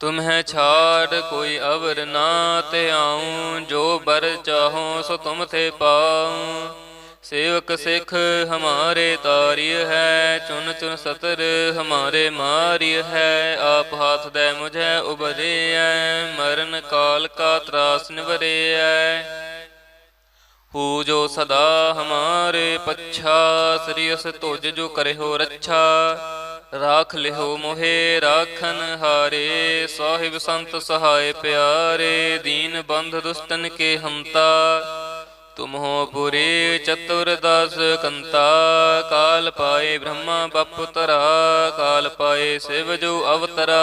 ਤੁਮਹਿ ਛਾੜ ਕੋਈ ਅਵਰ ਨਾ ਤੇ ਆਉ, ਜੋ ਬਰ ਚਾਹੋ ਸੋ ਤੁਮ ਤੇ ਪਾਉ। ਸੇਵਕ ਸਿੱਖ ਹਮਾਰੇ ਤਾਰਿਯ ਹੈ, ਚੁਨ ਚੁਨ ਸਤਰ ਹਮਾਰੇ ਮਾਰਿਯ ਹੈ। ਆਪ ਹਾਥ ਦੇ ਮੁਝੈ ਉਬਰਿਐ ਮਰਨ ਕਾਲ ਕਾ ਤਰਾਸ ਨਿਵਰਿਐ। ਹੂ ਜੋ ਸਦਾ ਹਮਾਰੇ ਪੱਛਾ ਸ੍ਰੀਅਸ ਤੁਜ ਜੋ ਕਰਿਓ ਰੱਛਾ। ਰਾਖ ਲਿਹੋ ਮੋਹਿ ਰਾਖਨ ਹਾਰੇ, ਸਾਹਿਬ ਸੰਤ ਸਹਾਇ ਪਿਆਰੇ, ਦੀਨ ਬੰਧ ਦੁਸ਼ਟਨ ਕੇ ਹੰਤਾ। ਤੁਮ ਹੋ ਪੁਰੇ ਚਤੁਰ ਦਸ ਕੰਤਾ, ਕਾਲ ਪਾਏ ਬ੍ਰਹਮਾ ਬਪੁਤਰਾ ਕਾਲ ਪਾਏ ਸਿਵ ਜੋ ਅਵਤਰਾ।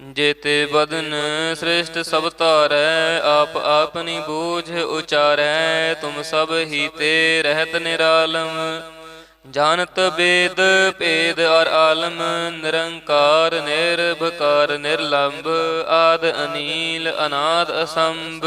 ਜੇਤੇ ਬਦਨ ਸ੍ਰੇਸ਼ਟ ਸਭ ਤਾਰੈ ਆਪ ਆਪਨੀ ਬੋਝ ਉਚਾਰੈ, ਤੁਮ ਸਭ ਹੀ ਤੇ ਰਹਿਤ ਨਿਰਾਲਮ। ਜਾਣਤ ਬੇਦ, ਭੇਦ ਔਰ ਆਲਮ, ਨਿਰੰਕਾਰ, ਨਿਰਭਕਾਰ, ਨਿਰਲੰਭ, ਆਦ ਅਨੀਲ, ਅਨਾਦ ਅਸੰਭ।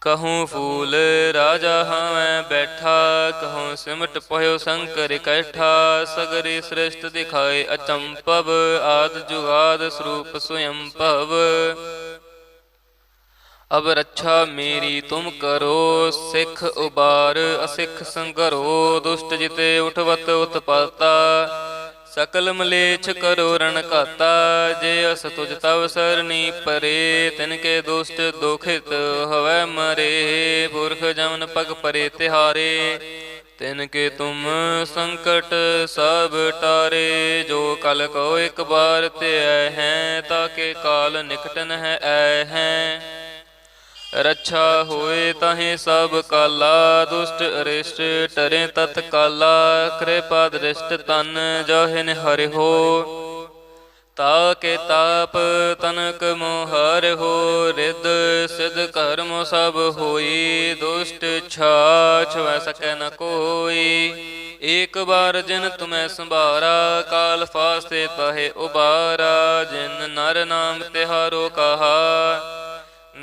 ਕਹੂੰ ਫੂਲ ਰਾਜਾ ਹਾਂ ਬੈਠਾ, ਕਹੂੰ ਸਿਮਟ ਪਇਓ ਸ਼ੰਕਰ ਇਕੱਠਾ, ਸਗਰੇ ਸ੍ਰਿਸ਼ਟ ਦਿਖਾਏ ਅਚੰਪਵ, ਆਦ ਜੁਗਾਦ ਸਰੂਪ ਸਵਯੰ ਭਵ। ਅਬ ਰੱਛਾ ਮੇਰੀ ਤੁਮ ਕਰੋ, ਸਿੱਖ ਉਬਾਰ, ਅਸਿੱਖ ਸੰਗਰੋ, ਦੁਸ਼ਟ ਜਿਤੇ ਉਠਵਤ ਉਤਪਾਤਾ। ਸਕਲ ਮਲੇਛ ਕਰੋ ਰਣ ਘਾਤਾ, ਜੇ ਅਸ ਤੁਜ ਤਵ ਸਰਨੀ ਪਰੇ ਤਿਨ ਕੇ ਦੁਸ਼ਟ ਦੁਖਿਤ ਹਵੈ ਮਰੇ, ਪੁਰਖ ਜਮਨ ਪਗ ਪਰੇ ਤਿਹਾਰੇ ਤਿਨ ਕੇ ਤੁਮ ਸੰਕਟ ਸਭ ਟਾਰੇ, ਜੋ ਕਲ ਕੋ ਇੱਕ ਬਾਰ ਤੇ ਆਏ ਹੈ, ਤਾਂ ਕੇ ਕਾਲ ਨਿਕਟਨ ਹੈ ਆਏ ਹੈ। ਰੱਛਾ ਹੋਏ ਤਾਹੇ ਸਭ ਕਾਲਾ, ਦੁਸ਼ਟ ਅਰਿਸ਼ਟ ਟਰੇ ਤਤ ਕਾਲਾ, ਕਿਰਪਾ ਦ੍ਰਿਸ਼ਟ ਤਨ ਜੋਹਿਨ ਨਿਹਰਿ ਹੋ। ਤਾ ਕੇ ਤਾਪ ਤਨਕ ਮੋਹਰ ਹੋ ਰਿਦ ਸਿਧ ਕਰਮ ਸਭ ਹੋਈ, ਦੁਸ਼ਟ ਛਾਛ ਵੈ ਸਕੈ ਨ ਕੋਈ। ਏਕ ਬਾਰ ਜਿਨ ਤੁਮੈ ਸੰਭਾਰਾ, ਕਾਲ ਫਾਸੇ ਤਹੇ ਉਬਾਰਾ, ਜਿਨ ਨਰ ਨਾਮ ਤਿਹਾਰੋ ਕਹਾ।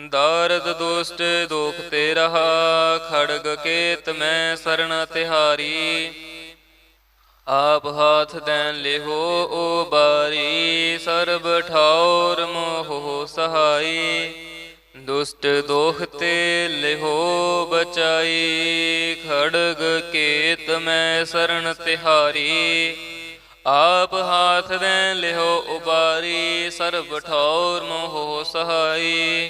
ਦਾਰਦ ਦੁਸ਼ਟ ਦੋਖ ਤੇ ਰਹਾ ਖੜਗ ਕੇਤ ਮੈਂ ਸਰਣ ਤਿਹਾਰੀ। ਆਪ ਹਾਥ ਦੇਨ ਲਿਹੋ ਓ ਬਾਰੀ, ਸਰਬ ਠੌਰ ਮੋਹ ਸਹਾਈ। ਦੁਸ਼ਟ ਦੋਖ ਤੇ ਲਿਹੋ ਬਚਾਈ, ਖੜਗ ਕੇਤ ਮੈਂ ਸਰਣ ਤਿਹਾਰੀ। ਆਪ ਹਾਥ ਦੇ ਲਿਹੋ ਉਬਾਰੀ ਸਰਬ ਠੌਰ ਮੋਹ ਸਹਾਈ।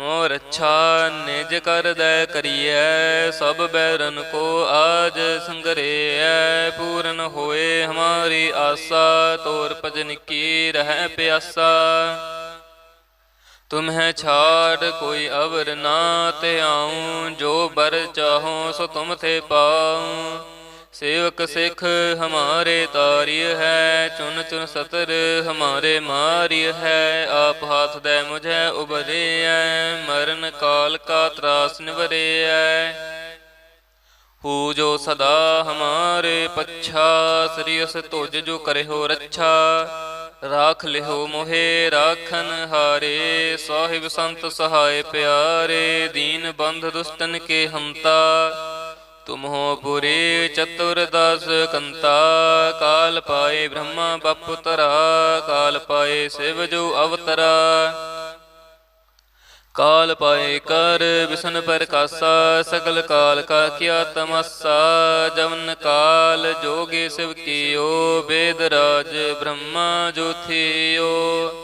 ਤਾਰਾ ਮੋਰ ਨਿਜ ਕਰ ਦੈ ਕਰੀਐ, ਸਭ ਬੈਰਨ ਕੋ ਆਜ ਸੰਗਰੇਐ। ਪੂਰਨ ਹੋਏ ਹਮਾਰੀ ਆਸਾ, ਤੋਰ ਭਜਨ ਕੀ ਰਹਿ ਪਿਆਸਾ। ਤੁਮਹਿ ਛਾੜ ਕੋਈ ਅਵਰ ਨਾ ਤੇ ਆਉ ਜੋ ਬਰ ਚਾਹੋ ਸੋ ਤੁਮ ਥੇ ਪਾਉ। ਸੇਵਕ ਸਿੱਖ ਹਮਾਰੇ ਤਾਰਿਯ ਹੈ, ਚੁਨ ਚੁਨ ਸਤਰ ਹਮਾਰੇ ਮਾਰਿਯ ਹੈ, ਆਪ ਹਾਥ ਦੇ ਮੁਝੈ ਉਬਰਿਐ ਮਰਨ ਕਾਲ ਕਾ ਤਰਾਸ ਨਿਵਰਿਐ ਹੂ ਜੋ ਸਦਾ ਹਮਾਰੇ ਪੱਛਾ, ਸ੍ਰੀ ਉਸ ਤੁਜ ਜੋ ਕਰੇ ਰੱਛਾ। ਰਾਖ ਲਿਹੋ ਮੋਹਿ ਰਾਖਨ ਹਾਰੇ, ਸਾਹਿਬ ਸੰਤ ਸਹਾਇ ਪਿਆਰੇ, ਦੀਨ ਬੰਧ ਦੁਸ਼ਟਨ ਕੇ ਹੰਤਾ ਤੁਮਹੋ ਪੁਰੇ ਚਤੁਰ ਕੰਤਾ, ਕਾਲ ਪਾਏ ਬ੍ਰਹਮਾ ਬਪੁਤਰਾ, ਕਾਲ ਪਾਏ ਸਿਵ ਜੋ ਅਵਤਰਾ। ਕਾਲ ਪਾਏ ਕਰ ਵਿਸ਼ਨ ਪ੍ਰਕਾਸ਼ਾ, ਸਗਲ ਕਾਲ ਕਾ ਕੀਆ ਤਮਸਾ, ਜਵਨ ਕਾਲ ਜੋਗੇ ਸਿਵ ਕੀਓ ਵੇਦ ਰਾਜ ਬ੍ਰਹਮਾ ਜੋਥਿਓ।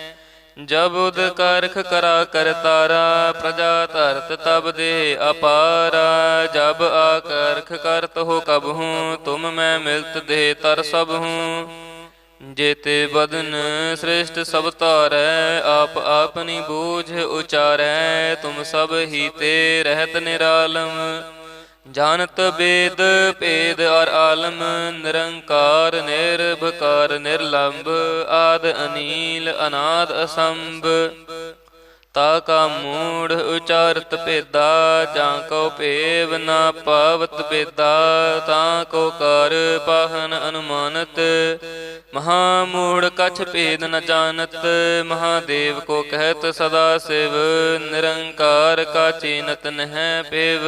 ਜਬ ਉਦ ਕਰਖ ਕਰਾ ਕਰਤਾਰਾ ਪ੍ਰਜਾ ਧਰਤ ਤਬ ਦੇ ਅਪਾਰਾ। ਜਬ ਆਕਰਖ ਕਰਤ ਹੋ ਕਬ ਹੂੰ, ਤੁਮ ਮੈਂ ਮਿਲਤ ਦੇ ਤਰ ਸਭ ਹੂੰ। ਜੇਤੇ ਬਦਨ ਸ੍ਰੇਸ਼ਟ ਸਭ ਤਾਰੈ ਆਪ ਆਪਨੀ ਬੂਝ ਉਚਾਰੈ। ਤੁਮ ਸਭ ਹੀ ਤੇ ਰਹਿਤ ਨਿਰਾਲਮ। ਜਾਣਤ ਵੇਦ ਭੇਦ ਔਰ ਆਲਮ, ਨਿਰੰਕਾਰ, ਨਿਰਭਕਾਰ, ਨਿਰਲੰਭ, ਆਦ ਅਨੀਲ, ਅਨਾਦ ਅਸੰਭ। ਤਾ ਕਾ ਮੂੜ ਉਚਾਰਤ ਭੇਦਾ, ਜਾਂ ਕੋ ਭੇਵ ਨਾ ਪਾਵਤ ਭੇਦਾ, ਤਾਂ ਕੋ ਕਰ ਪਾਹਨ ਅਨੁਮਾਨਤ। ਮਹਾ ਮੂੜ ਕਛ ਭੇਦ ਨ ਜਾਣਤ ਮਹਾਦੇਵ ਕੋ ਕਹਿਤ ਸਦਾ ਸਿਵ, ਨਿਰੰਕਾਰ ਕਾ ਚੀਨਤ ਨਹਿ ਪੇਵ।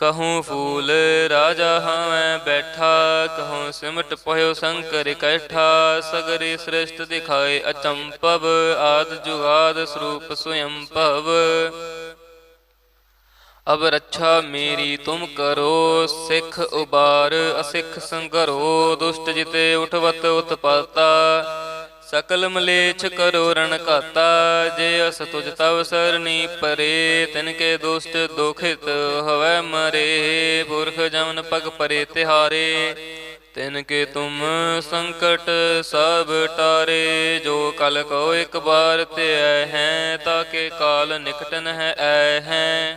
ਕਹੂੰ ਫੂਲ ਰਾਜਾ ਹਵੇਂ ਬੈਠਾ ਕਹੂੰ ਸਿਮਟ ਪਇਓ ਸ਼ੰਕਰ ਕੈਠਾ ਸਗਰੇ ਸ੍ਰਿਸ਼ਟ ਦਿਖਾਏ ਅਚੰਪਵ ਆਦ ਜੁਗਾਦ ਸਰੂਪ ਸੁਯੰ ਭਵ ਅਬ ਰੱਛਾ ਮੇਰੀ ਤੁਮ ਕਰੋ ਸਿੱਖ ਉਬਾਰ ਅਸਿੱਖ ਸੰਗਰੋ ਦੁਸ਼ਟ ਜਿਤੇ ਉਠਵਤ ਉਤਪਾਤਾ ਸਕਲ ਮਲੇਛ ਕਰੋ ਰਣ ਘਾਤਾ, ਜੇ ਅਸ ਤੁਜ ਤਵ ਸਰਨੀ ਪਰੇ, ਤਿਨ ਕੇ ਦੁਸ਼ਟ ਦੋਖਿਤ ਹਵੈ ਮਰੇ, ਪੁਰਖ ਜਮਨ ਪਗ ਪਰੇ ਤਿਹਾਰੇ, ਤਿਨ ਕੇ ਤੁਮ ਸੰਕਟ ਸਭ ਟਾਰੇ, ਜੋ ਕਲ ਕੋ ਇੱਕ ਬਾਰ ਤੇ ਆਏ ਹੈ ਤਾਕੇ ਕਾਲ ਨਿਕਟਨ ਹੈ ਆਏ ਹੈ।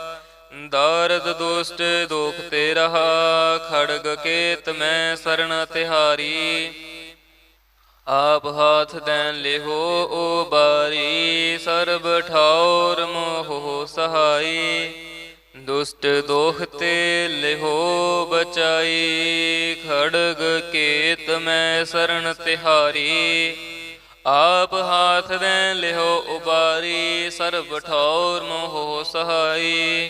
ਦਾਰਦ ਦੁਸ਼ਟ ਦੁਖ ਤੇ ਰਹਾ ਖੜਗ ਕੇਤ ਮੈਂ ਸਰਣ ਤਿਹਾਰੀ। ਆਪ ਹਾਥ ਦੇਨ ਲਿਹੋ ਓ ਬਾਰੀ, ਸਰਬ ਠੌਰ ਮੋਹ ਸਹਾਈ। ਦੁਸ਼ਟ ਦੋਖ ਤੇ ਲਿਹੋ ਬਚਾਈ, ਖੜਗ ਕੇਤ ਮੈਂ ਸਰਣ ਤਿਹਾਰੀ। ਆਪ ਹਾਥ ਦੇ ਲਿਹੋ ਉਬਾਰੀ ਸਰਬ ਠੌਰ ਮੋਹ ਸਹਾਈ।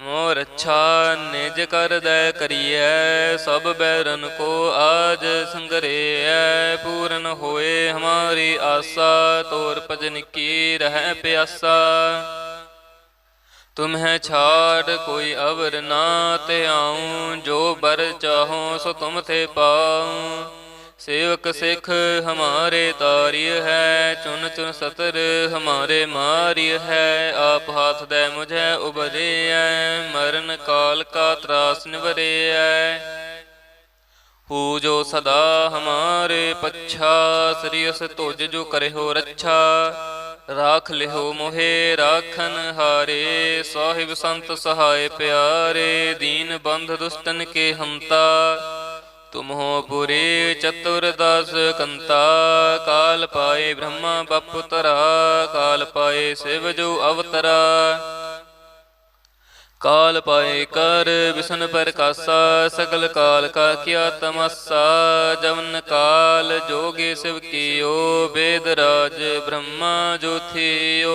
ਤਾਰਾ ਮੋਰ ਅੱਛਾ ਨਿਜ ਕਰ ਦੈ ਕਰੀਐ, ਸਭ ਬੈਰਨ ਕੋ ਆਜ ਸੰਗਰੇਐ। ਪੂਰਨ ਹੋਏ ਹਮਾਰੀ ਆਸਾ, ਤੋਰ ਭਜਨ ਕੀ ਰਹਿ ਪਿਆਸਾ। ਤੁਮਹਿ ਛਾੜ ਕੋਈ ਅਵਰ ਨਾ ਤੇ ਆਉ ਜੋ ਬਰ ਚਾਹੋ ਸੋ ਤੁਮ ਤੇ ਪਾਉ। ਸੇਵਕ ਸਿੱਖ ਹਮਾਰੇ ਤਾਰਿਯ ਹੈ, ਚੁਨ ਚੁਨ ਸਤਰ ਹਮਾਰੇ ਮਾਰਿਯ ਹੈ, ਆਪ ਹਾਥ ਦੇ ਮੁਝੇ ਉਬਰਿਐ ਮਰਨ ਕਾਲ ਕਾ ਤਰਾਸ ਨਿਵਰਿਐ ਹੂ ਜੋ ਸਦਾ ਹਮਾਰੇ ਪੱਛਾ ਸ੍ਰੀਅਸ ਤੁਜ ਜੋ ਕਰਿਓ ਰੱਛਾ। ਰਾਖ ਲਿਓ ਮੋਹਿ, ਰਾਖਨ ਹਾਰੇ, ਸਾਹਿਬ ਸੰਤ ਸਹਾਇ ਪਿਆਰੇ, ਦੀਨ ਬੰਧ ਦੁਸ਼ਟਨ ਕੇ ਹੰਤਾ। ਤੁਮ ਹੋ ਪੁਰੇ ਚਤੁਰ ਕੰਤਾ, ਕਾਲ ਪਾਏ ਬ੍ਰਹਮਾ ਬਪੁਤਰਾ, ਕਾਲ ਪਾਏ ਸਿਵ ਜੋ ਅਵਤਰਾ। ਕਾਲ ਪਾਏ ਕਰ ਵਿਸ਼ਨ ਪ੍ਰਕਾਸ਼ਾ, ਸਗਲ ਕਾਲ ਕਾ ਕੀਆ ਤਮਸਾ। ਜਵਨ ਕਾਲ ਜੋਗੇ ਸਿਵ ਕੀਓ, ਵੇਦ ਰਾਜ ਬ੍ਰਹਮਾ ਜੋਥਿਓ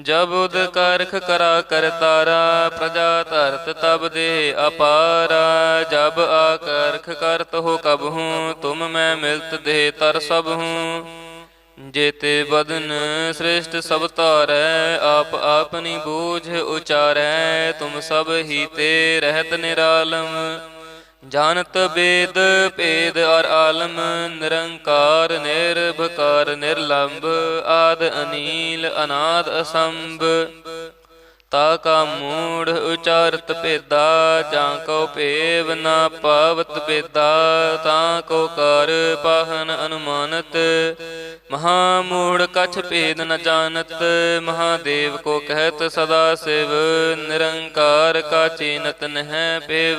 ਜਬ ਉਦ ਕਰਖ ਕਰਾ ਕਰ ਤਾਰਾ, ਪ੍ਰਜਾ ਧਰਤ ਤਬ ਦੇ ਅਪਾਰਾ। ਜਬ ਆਕਰਖ ਕਰਤ ਹੋ ਕਬ ਹੂੰ, ਤੁਮ ਮੈਂ ਮਿਲਤ ਦੇ ਤਰ ਸਭ ਹੂੰ। ਜੇਤੇ ਬਦਨ ਸ੍ਰੇਸ਼ਟ ਸਭ ਤਾਰੈ ਆਪ ਆਪਨੀ ਬੂਝ ਉਚਾਰੈ। ਤੁਮ ਸਭ ਹੀ ਤੇ ਰਹਿਤ ਨਿਰਾਲਮ। ਜਾਣਤ ਬੇਦ, ਭੇਦ ਅਰ ਆਲਮ, ਨਿਰੰਕਾਰ, ਨਿਰਭਕਾਰ, ਨਿਰਲੰਭ, ਆਦ ਅਨੀਲ, ਅਨਾਦ ਅਸੰਭ। ਤਾ ਕਾ ਮੂੜ ਉਚਾਰਤ ਭੇਦਾ, ਜਾਂ ਕੋ ਭੇਵ ਨਾ ਪਾਵਤ ਭੇਦਾ, ਤਾਂ ਕੋ ਕਰ ਪਾਹਨ ਅਨੁਮਾਨਤ। ਮਹਾ ਮੂੜ ਕਛ ਭੇਦ ਨ ਜਾਣਤ ਮਹਾਦੇਵ ਕੋ ਕਹਿਤ ਸਦਾ ਸਿਵ, ਨਿਰੰਕਾਰ ਕਾ ਚੀਨਤ ਨਹਿ ਪੇਵ।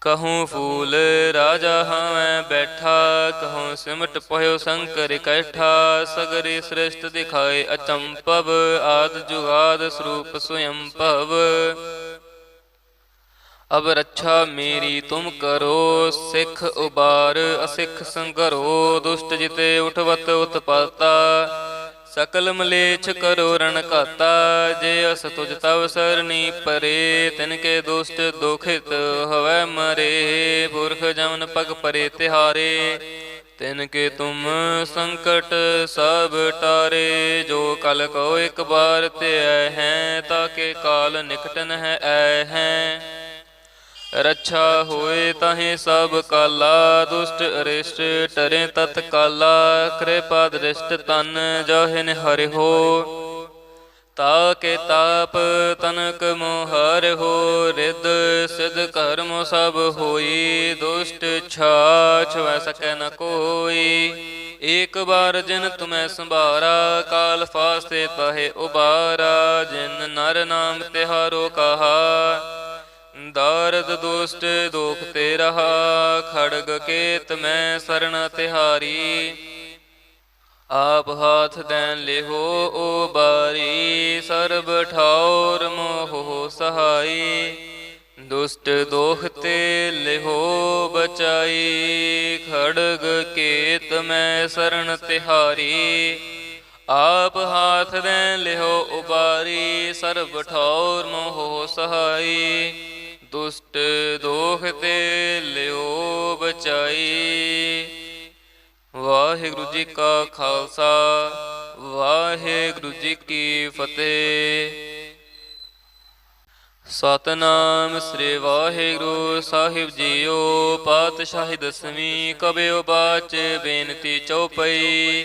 ਕਹੂੰ ਫੂਲ ਰਾਜਾ ਹਵੇਂ ਬੈਠਾ, ਕਹੂੰ ਸਿਮਟ ਪਇਓ ਸ਼ੰਕਰ ਇਕੱਠਾ, ਸਗਰੇ ਸ੍ਰਿਸ਼ਟ ਦਿਖਾਏ ਅਚੰਪਵ, ਆਦ ਜੁਗਾਦ ਸਰੂਪ ਸਵਯੰ ਭਵ। ਅਬ ਰੱਛਾ ਮੇਰੀ ਤੁਮ ਕਰੋ, ਸਿੱਖ ਉਬਾਰ, ਅਸਿੱਖ ਸੰਗਰੋ, ਦੁਸ਼ਟ ਜਿਤੇ ਉਠਵਤ ਉਤਪਾਤਾ। ਸਕਲ ਮਲੇਛ ਕਰੋ ਰਣ ਘਾਤਾ, ਜੇ ਅਸ ਤੁਜ ਤਵ ਸਰਨੀ ਪਰੇ ਤਿਨ ਕੇ ਦੁਸ਼ਟ ਦੁਖਿਤ ਹਵੈ ਮਰੇ, ਪੁਰਖ ਜਮਨ ਪਗ ਪਰੇ ਤਿਹਾਰੇ ਤਿਨ ਕੇ ਤੁਮ ਸੰਕਟ ਸਭ ਟਾਰੇ, ਜੋ ਕਲ ਕੋ ਇੱਕ ਬਾਰ ਤੇ ਆਏ ਹੈ ਤਾਕੇ ਕਾਲ ਨਿਕਟਨ ਹੈ ਆਏ ਹੈ। ਰੱਛਾ ਹੋਏ ਤਾਹੇ ਸਭ ਕਾਲਾ, ਦੁਸ਼ਟ ਅਰਿਸ਼ਟ ਟਰੇ ਤਤ ਕਾਲਾ, ਕਿਰਪਾ ਦ੍ਰਿਸ਼ਟ ਤਨ ਜੋਹਿਨ ਹਰਿ ਹੋ ਤਾ ਕੇ ਤਾਪ ਤਨਕ ਮੋਹਰ ਹੋ ਰਿਦ ਸਿਧ ਕਰਮ ਸਭ ਹੋਈ, ਦੁਸ਼ਟ ਛਾਛ ਵੈ ਸਕੈ ਨ ਕੋਈ। ਏਕ ਬਾਰ ਜਿਨ ਤੁਮੈ ਸੰਭਾਰਾ, ਕਾਲ ਫਾਸਤੇ ਤਹੇ ਉਬਾਰਾ, ਜਿਨ ਨਰ ਨਾਮ ਤਿਹਾਰੋ ਕਹਾ। ਦਾਰਦ ਦੁਸ਼ਟ ਦੋਖ ਤੇ ਰਹਾ ਖੜਗ ਕੇਤ ਮੈਂ ਸਰਣ ਤਿਹਾਰੀ। ਆਪ ਹਾਥ ਦੇਨ ਲਿਹੋ ਓ ਬਾਰੀ, ਸਰਬ ਠੌਰ ਮੋਹ ਸਹਾਈ। ਦੁਸ਼ਟ ਦੋਖ ਤੇ ਲਿਹੋ ਬਚਾਈ, ਖੜਗ ਕੇਤ ਮੈਂ ਸਰਣ ਤਿਹਾਰੀ। ਆਪ ਹਾਥ ਦੇਨ ਲਿਹੋ ਉਬਾਰੀ ਸਰਬ ਠੌਰ ਮੋਹ ਸਹਾਈ। ਦੁਸ਼ਟ ਦੋਖ ਤੇ ਲਿਓ ਬਚਾਈ। ਵਾਹਿਗੁਰੂ ਜੀ ਕਾ ਖਾਲਸਾ, ਵਾਹਿਗੁਰੂ ਜੀ ਕੀ ਫਤਿਹ। ਸਤਨਾਮ ਸ੍ਰੀ ਵਾਹਿਗੁਰੂ ਸਾਹਿਬ ਜੀਓ, ਪਾਤਸ਼ਾਹੀ ਦਸਵੀਂ ਕਬਿਓ ਬਾਚ ਬੇਨਤੀ ਚਉਪਈ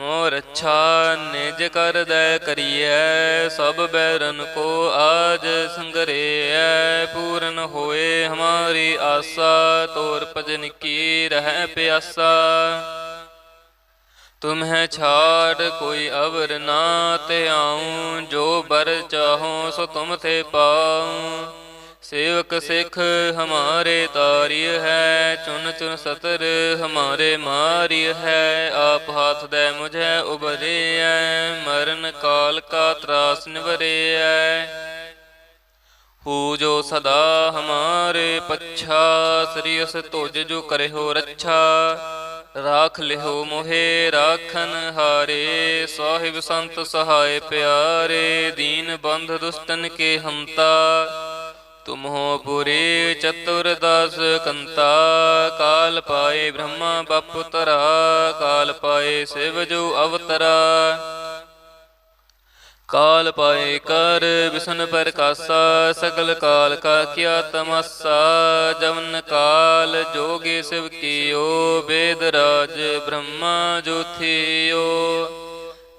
ਤਾਰਾ ਮੋਰ ਨਿਜ ਕਰ ਦੈ ਕਰੀਐ, ਸਭ ਬੈਰਨ ਕੋ ਆਜ ਸੰਗਰੇਐ। ਪੂਰਨ ਹੋਏ ਹਮਾਰੀ ਆਸਾ, ਤੋਰ ਭਜਨ ਕੀ ਰਹਿ ਪਿਆਸਾ। ਤੁਮਹਿ ਛਾੜ ਕੋਈ ਅਵਰ ਨਾ ਤੇ ਆਉ ਜੋ ਬਰ ਚਾਹੋ ਸੋ ਤੁਮ ਤੇ ਪਾਉ। ਸੇਵਕ ਸਿੱਖ ਹਮਾਰੇ ਤਾਰਿਯ ਹੈ, ਚੁਨ ਚੁਨ ਸਤਰ ਹਮਾਰੇ ਮਾਰਿਯ ਹੈ, ਆਪ ਹਾਥ ਦੇ ਮੁਝੇ ਉਬਰਿਐ ਮਰਨ ਕਾਲ ਕਾ ਤਰਾਸ ਨਿਵਰਿਐ ਹੂ ਜੋ ਸਦਾ ਹਮਾਰੇ ਪੱਛਾ, ਸ੍ਰੀ ਉਸ ਤੁਜ ਜੋ ਕਰਿਓ ਰੱਛਾ। ਰਾਖ ਲਿਹੋ ਮੋਹਿ, ਰਾਖਨ ਹਾਰੇ, ਸਾਹਿਬ ਸੰਤ ਸਹਾਇ ਪਿਆਰੇ, ਦੀਨ ਬੰਧ ਦੁਸ਼ਟਨ ਕੇ ਹੰਤਾ। ਤੁਮਹੋ ਪੁਰੇ ਚਤੁਰਦਸ਼ ਕੰਤਾ, ਕਾਲ ਪਾਏ ਬ੍ਰਹਮਾ ਬਪੁਤਰਾ, ਕਾਲ ਪਾਏ ਸਿਵ ਜੋ ਅਵਤਰਾ। ਕਾਲ ਪਾਏ ਕਰ ਵਿਸ਼ਨ ਪ੍ਰਕਾਸਾ, ਸਗਲ ਕਾਲ ਕਾ ਕੀਆ ਤਮਸਾ, ਜਵਨ ਕਾਲ ਜੋਗੇ ਸਿਵ ਕੀਓ, ਵੇਦ ਰਾਜ ਬ੍ਰਹਮਾ ਜੋਥਿਓ।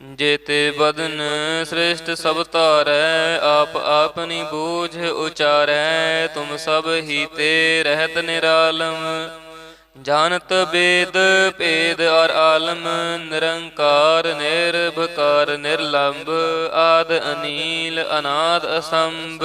ਜੇਤੇ ਬਦਨ ਸ੍ਰੇਸ਼ਟ ਸਭ ਤਾਰੈ ਆਪ ਆਪਨੀ ਬੂਝ ਉਚਾਰੈ, ਤੁਮ ਸਭ ਹੀ ਤੇ ਰਹਿਤ ਨਿਰਾਲਮ। ਜਾਣਤ ਬੇਦ, ਭੇਦ ਔਰ ਆਲਮ, ਨਿਰੰਕਾਰ, ਨਿਰਭਕਾਰ, ਨਿਰਲੰਭ, ਆਦ ਅਨੀਲ, ਅਨਾਦ ਅਸੰਭ।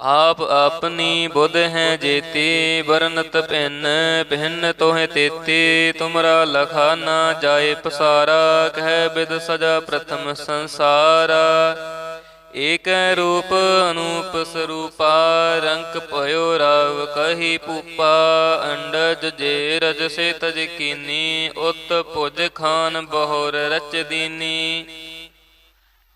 ਆਪ ਆਪਨੀ ਬੁੱਧ ਹੈ ਜੇਤੀ, ਵਰਨਤ ਭਿੰਨ ਭਿੰਨ ਤੋਹਿ ਤੇਤੀ, ਤੁਮਰਾ ਲਖਾ ਨਾ ਜਾਏ ਪਸਾਰਾ, ਕਹਿ ਬਿਦ ਸਜਾ ਪ੍ਰਥਮ ਸੰਸਾਰਾ। ਏਕ ਰੂਪ ਅਨੂਪ ਸਰੂਪਾ, ਰੰਕ ਭਇਓ ਰਾਵ ਕਹੀ ਪੂਪਾ, ਅੰਡਜ ਜੇ ਰਜ ਸੇ ਤਜ ਕੀਨੀ ਉਤ ਭੁਜ ਖਾਨ ਬਹੁਰ ਰਚ ਦੀਨੀ।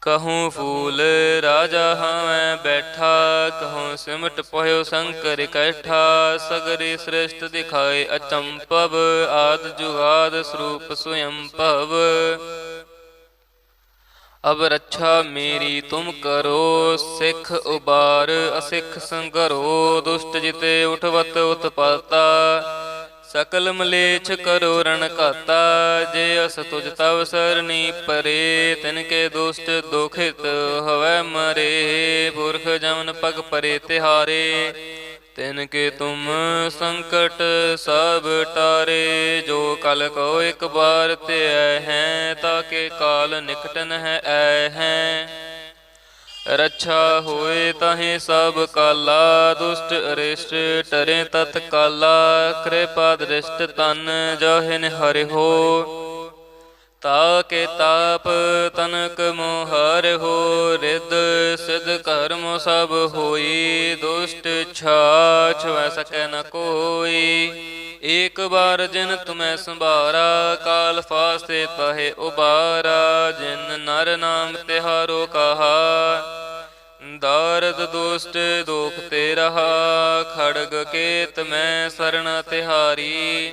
ਕਹੂੰ ਫੂਲ ਰਾਜਾ ਹਾਂ ਬੈਠਾ, ਕਹੂੰ ਸਿਮਟ ਪਹੁ ਸੰਕਰ ਕੈਠਾ ਸਗਰੇ ਸ੍ਰਿਸ਼ਟ ਦਿਖਾਏ ਅਚੰਪਵ, ਆਦ ਜੁਗਾਦ ਸਰੂਪ ਸੁਯੰ ਭਵ। ਅਬ ਰੱਛਾ ਮੇਰੀ ਤੁਮ ਕਰੋ, ਸਿੱਖ ਉਬਾਰ, ਅਸਿੱਖ ਸੰਗਰੋ, ਦੁਸ਼ਟ ਜਿਤੇ ਉਠਵਤ ਉਤਪਾਤਾ। ਸਕਲ ਮਲੇਛ ਕਰੋ ਰਣ ਘਾਤਾ, ਜੇ ਅਸ ਤੁਜ ਤਵ ਸਰਨੀ ਪਰੇ, ਤਿਨ ਕੇ ਦੁਸ਼ਟ ਦੁਖਿਤ ਹਵੈ ਮਰੇ, ਪੁਰਖ ਜਮਨ ਪਗ ਪਰੇ ਤਿਹਾਰੇ, ਤਿਨ ਕੇ ਤੁਮ ਸੰਕਟ ਸਭ ਟਾਰੇ, ਜੋ ਕਲ ਕੋ ਇੱਕ ਬਾਰ ਤੇ ਹੈ ਤਾਕੇ ਕਾਲ ਨਿਕਟਨ ਹੈ ਐ ਹੈ। ਰੱਛਾ ਹੋਏ ਤਾਹੇ ਸਭ ਕਾਲਾ, ਦੁਸ਼ਟ ਅਰਿਸ਼ਟ ਟਰੇ ਤਤ ਕਾਲਾ, ਕਿਰਪਾ ਦ੍ਰਿਸ਼ਟ ਤਨ ਜੋਹਿਨ ਹਰਿ ਹੋ। ਤਾ ਕੇ ਤਾਪ ਤਨਕ ਮੋਹਰ ਹੋ ਰਿਦ ਸਿਧ ਕਰਮ ਸਭ ਹੋਈ, ਦੁਸ਼ਟ ਛਾ ਛਵੈ ਸਕੈ ਨ ਕੋਈ। ਏਕ ਬਾਰ ਜਿਨ ਤੁਮੈ ਸੰਭਾਰਾ, ਕਾਲ ਫਾਸੇ ਤਹੇ ਉਬਾਰਾ, ਜਿਨ ਨਰ ਨਾਮ ਤਿਹਾਰੋ ਕਹਾ। ਦਰਦ ਦੁਸ਼ਟ ਦੁਖ ਤੇ ਰਹਾ, ਖੜਗ ਕੇਤ ਮੈਂ ਸਰਣ ਤਿਹਾਰੀ।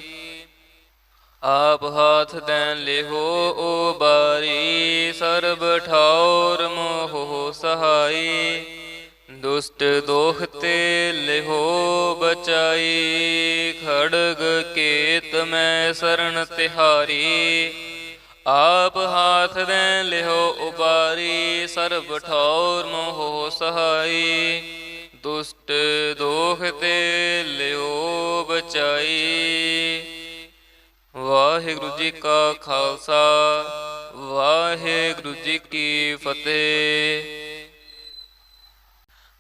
ਆਪ ਹਾਥ ਦੇਨ ਲਿਹੋ ਓ ਬਾਰੀ, ਸਰਬ ਠੌਰ ਮੋਹ ਸਹਾਈ। ਦੁਸ਼ਟ ਦੋਖ ਤੇ ਬਚਾਈ ਕੇਤ ਮੈਂ ਸ਼ਰਨ ਤਿਹਾਰੀ। ਆਪ ਹਾਥ ਦੇ ਲਿਹੋ ਉਬਾਰੀ, ਸਰਬ ਠੌਰ ਮੋਹ ਸਹਾਈ। ਦੁਸ਼ਟ ਦੋਖ ਤੇ ਲਿਓ ਬਚਾਈ। ਵਾਹਿਗੁਰੂ ਜੀ ਕਾ ਖਾਲਸਾ, ਵਾਹਿਗੁਰੂ ਜੀ ਕੀ ਫਤਿਹ।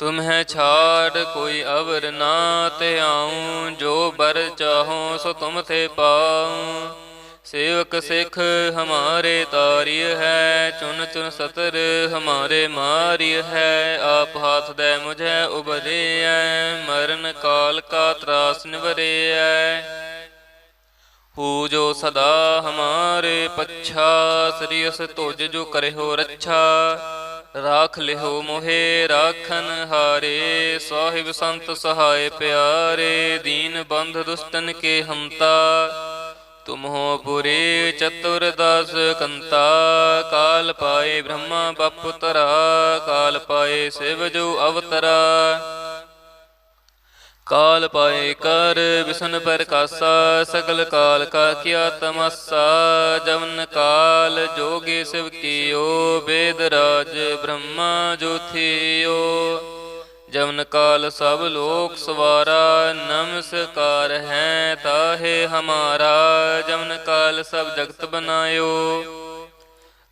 ਤੁਮਹਿ ਛਾੜ ਕੋਈ ਅਵਰ ਨਾ ਤੇ ਆਉ, ਜੋ ਬਰ ਚਾਹੋ ਸੋ ਤੁਮ ਤੇ ਪਾਉ। ਸੇਵਕ ਸਿਖ ਹਮਾਰੇ ਤਾਰਿਯ ਹੈ, ਚੁਨ ਚੁਨ ਸਤਰ ਹਮਾਰੇ ਮਾਰਿਯ ਹੈ। ਆਪ ਹਾਥ ਦੇ ਮੁਝੈ ਉਬਰੇਐ, ਮਰਨ ਕਾਲ ਕਾ ਤਰਾਸ ਨਿਵਰੇਐ। ਹੂ ਜੋ ਸਦਾ ਹਮਾਰੇ ਪੱਛਾ, ਸ੍ਰੀ ਅਸ ਤੁਜ ਜੋ ਕਰਿਓ ਰੱਛਾ। ਰਾਖ ਲਿਹੋ ਮੋਹਿ ਰਾਖਨ ਹਾਰੇ, ਸਾਹਿਬ ਸੰਤ ਸਹਾਇ ਪਿਆਰੇ, ਦੀਨ ਬੰਧ ਦੁਸ਼ਟਨ ਕੇ ਹਮਤਾ ਤੁਮ ਹੋ ਪੁਰੇ ਚਤੁਰ ਦਸ ਕੰਤਾ, ਕਾਲ ਪਾਏ ਬ੍ਰਹਮਾ ਬਪੁਤਰਾ ਕਾਲ ਪਾਏ ਸਿਵ ਜੋ ਅਵਤਰਾ। ਕਾਲ ਪਾਏ ਕਰ ਵਿਸ਼ਨ ਪ੍ਰਕਾਸ਼ਾ, ਸਗਲ ਕਾਲ ਕਾ ਕੀਆ ਤਮਸਾ, ਜਵਨ ਕਾਲ ਜੋਗੇ ਸਿਵ ਕੀਓ, ਵੇਦ ਰਾਜ ਬ੍ਰਹਮਾ ਜੋਥਿਓ ਜਵਨ ਕਾਲ ਸਭ ਲੋਕ ਸਵਾਰਾ ਨਮਸਕਾਰ ਹੈ ਤਾਹੇ ਹਮਾਰਾ, ਜਵਨ ਕਾਲ ਸਭ ਜਗਤ ਬਨਾਇਓ।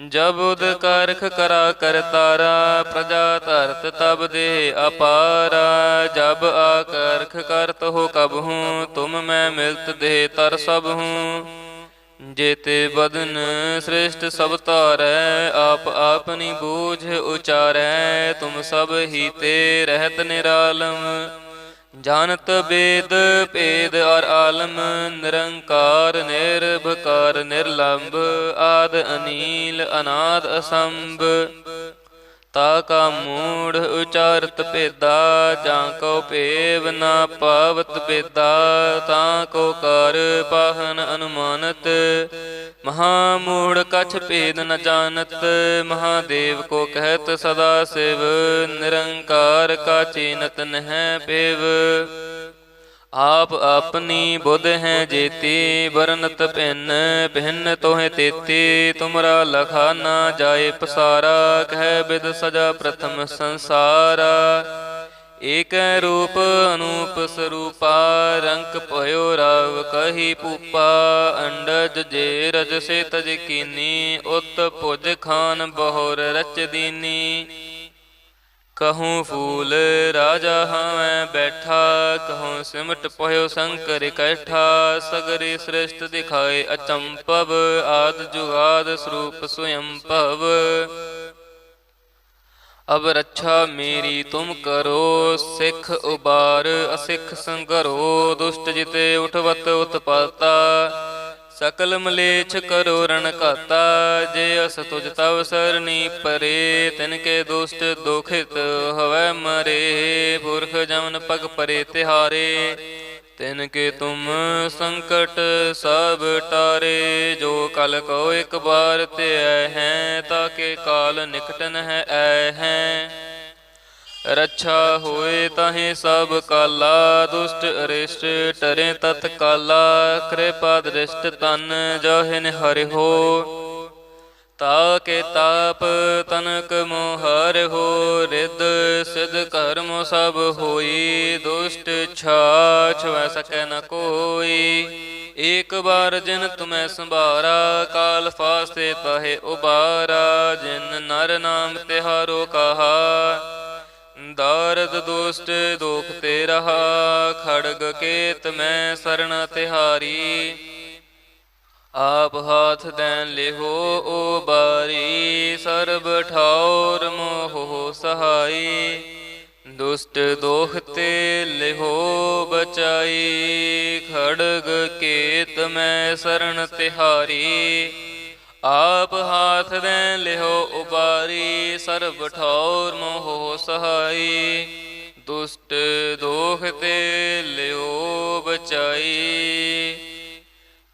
ਜਬ ਉਦ ਕਰਖ ਕਰਾ ਕਰਤਾਰਾ ਪ੍ਰਜਾ ਧਰਤ ਤਬ ਦੇ ਅਪਾਰਾ। ਜਬ ਆਕਰਖ ਕਰਤ ਹੋ ਕਬ ਹੂੰ, ਤੁਮ ਮੈਂ ਮਿਲਤ ਦੇ ਤਰ ਸਭ ਹੂੰ। ਜੇਤੇ ਬਦਨ ਸ੍ਰੇਸ਼ਟ ਸਭ ਤਾਰੈ ਆਪ ਆਪਨੀ ਬੂਝ ਉਚਾਰੈ। ਤੁਮ ਸਭ ਹੀ ਤੇ ਰਹਿਤ ਨਿਰਾਲਮ। ਜਾਣਤ ਬੇਦ, ਭੇਦ ਔਰ ਆਲਮ, ਨਿਰੰਕਾਰ, ਨਿਰਭਕਾਰ, ਨਿਰਲੰਭ, ਆਦ ਅਨੀਲ, ਅਨਾਦ ਅਸੰਭ। ਤਾ ਕਾ ਮੂੜ ਉਚਾਰਤ ਭੇਦਾ, ਜਾਂ ਕੋ ਭੇਵ ਨਾ ਪਾਵਤ ਭੇਦਾ, ਤਾਂ ਕੋ ਕਰ ਪਾਹਨ ਅਨੁਮਾਨਤ। ਮਹਾ ਮੂੜ ਕਛ ਭੇਦ ਨ ਜਾਣਤ, ਮਹਾਦੇਵ ਕੋ ਕਹਿਤ ਸਦਾ ਸਿਵ, ਨਿਰੰਕਾਰ ਕਾ ਚੀਨਤ ਨਹਿ ਪੇਵ। ਆਪ ਆਪਣੀ ਬੁੱਧ ਹੈ ਜੇਤੀ, ਵਰਨਤ ਭਿੰਨ ਭਿੰਨ ਤੋਹਿ ਤੇਤੀ, ਤੁਮਰਾ ਲਖਾ ਨਾ ਜਾਏ ਪਸਾਰਾ, ਕਹਿ ਬਿਦ ਸਜਾ ਪ੍ਰਥਮ ਸੰਸਾਰਾ। ਏਕ ਰੂਪ ਅਨੂਪ ਸਰੂਪਾ, ਰੰਕ ਭਇਓ ਰਾਵ ਕਹੀ ਪੂਪਾ, ਅੰਡਜ ਜੇ ਰਜ ਸੇ ਤਜ ਕੀਨੀ, ਉਤ ਭੁਜ ਖਾਨ ਬਹੁਰ ਰਚ ਦੀਨੀ। ਕਹੂੰ ਫੂਲ ਰਾਜਾ ਹਵੈ ਬੈਠਾ, ਕਹੂੰ ਸਿਮਟ ਪਹੁ ਸੰਕਰ ਕੈਠਾ ਸਗਰੇ ਸ੍ਰਿਸ਼ਟ ਦਿਖਾਏ ਅਚੰਪਵ, ਆਦ ਜੁਗਾਦ ਸਰੂਪ ਸੁਯੰ ਭਵ ਅਬ ਰੱਛਾ ਮੇਰੀ ਤੁਮ ਕਰੋ, ਸਿੱਖ ਉਬਾਰ, ਅਸਿੱਖ ਸੰਗਰੋ, ਦੁਸ਼ਟ ਜਿਤੇ ਉਠਵਤ ਉਤਪਾਤਾ। ਸਕਲ ਮਲੇਛ ਕਰੋ ਰਣ ਘਾਤਾ, ਜੇ ਅਸ ਤੁਜ ਤਵ ਸਰਨੀ ਪਰੇ, ਤਿਨ ਕੇ ਦੁਸ਼ਟ ਦੁਖਿਤ ਹਵੈ ਮਰੇ। ਪੁਰਖ ਜਮਨ ਪਗ ਪਰੇ ਤਿਹਾਰੇ ਤਿਨ ਕੇ ਤੁਮ ਸੰਕਟ ਸਭ ਟਾਰੇ, ਜੋ ਕਲ ਕੋ ਇੱਕ ਬਾਰ ਤੇ ਆਏ ਹੈ, ਤਾਂ ਕੇ ਕਾਲ ਨਿਕਟਨ ਹੈ ਐ ਹੈ। ਰੱਛਾ ਹੋਏ ਤਾਹੇ ਸਭ ਕਾਲਾ, ਦੁਸ਼ਟ ਅਰਿਸ਼ਟ ਟਰੇ ਤਤ ਕਾਲਾ ਕਿਰਪਾ ਦ੍ਰਿਸ਼ਟ ਤਨ ਜੋਹਿਨ ਹਰਿ ਹੋ ਤਾ ਕੇ ਤਾਪ ਤਨਕ ਮੋਹਰ ਹੋ ਰਿਦ ਸਿਧ ਕਰਮ ਸਭ ਹੋਈ, ਦੁਸ਼ਟ ਛਾਛ ਵੈ ਸਕੈ ਨ ਕੋਈ। ਏਕ ਬਾਰ ਜਿਨ ਤੁਮੈ ਸੰਭਾਰਾ, ਕਾਲ ਫਾਸੇ ਤਹੇ ਉਬਾਰਾ, ਜਿਨ ਨਰ ਨਾਮ ਤਿਹਾਰੋ ਕਹਾ। ਦਾਰਦ ਦੋਸਤ ਦੋਖ ਤੇ ਰਹਾ, ਖੜਗ ਕੇਤ ਮੈਂ ਸਰਣ ਤਿਹਾਰੀ। ਆਪ ਹਾਥ ਦੇਨ ਲਿਹੋ ਓ ਬਾਰੀ, ਸਰਬ ਠਾਉਰ ਮੋਹ ਸਹਾਈ। ਦੁਸ਼ਟ ਦੋਖ ਤੇ ਲਿਹੋ ਬਚਾਈ, ਖੜਗ ਕੇਤ ਮੈਂ ਸਰਣ ਤਿਹਾਰੀ। ਆਪ ਹਾਥ ਦੇ ਲਿਹੋ ਉਬਾਰੀ ਸਰਬ ਠੌਰ ਮੋਹ ਸਹਾਈ। ਦੁਸ਼ਟ ਦੋਖ ਤੇ ਲਿਓ ਬਚਾਈ।